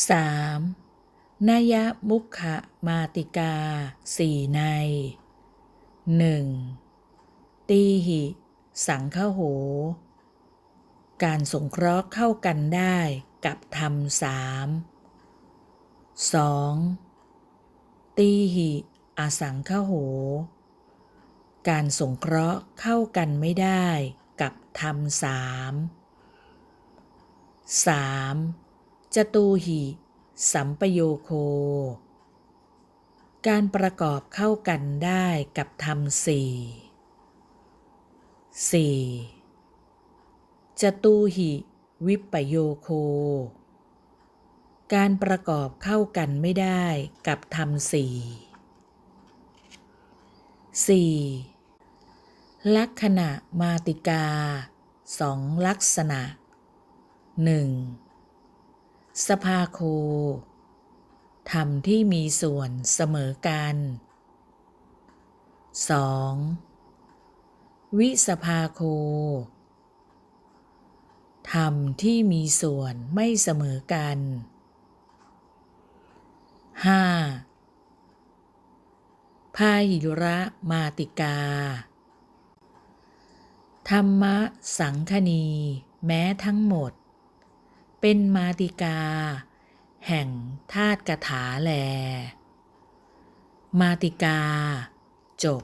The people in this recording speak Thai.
3. นยมุขะมาติกาสี่ใน 1. ตีหิ สังฆโห การสงเคราะห์เข้ากันได้กับธรรมสาม 2. ตีหิอสังฆโห การสงเคราะห์เข้ากันไม่ได้กับธรรมสาม 3. จตูหิ สัมปโยโค การประกอบเข้ากันได้กับธรรมสี่ 4. จตูหิ วิปโยโค การประกอบเข้ากันไม่ได้กับธรรมสี่ 4. ลักษณะมาติกาสองลักษณะ 1. สภาโคธรรมที่มีส่วนเสมอกัน 2. วิสภาโคธรรมที่มีส่วนไม่เสมอกัน 5. พาหิระมาติกา ธรรมะสังคณีแม้ทั้งหมด เป็นมาติกา แห่งธาตุกถาแล มาติกา จบ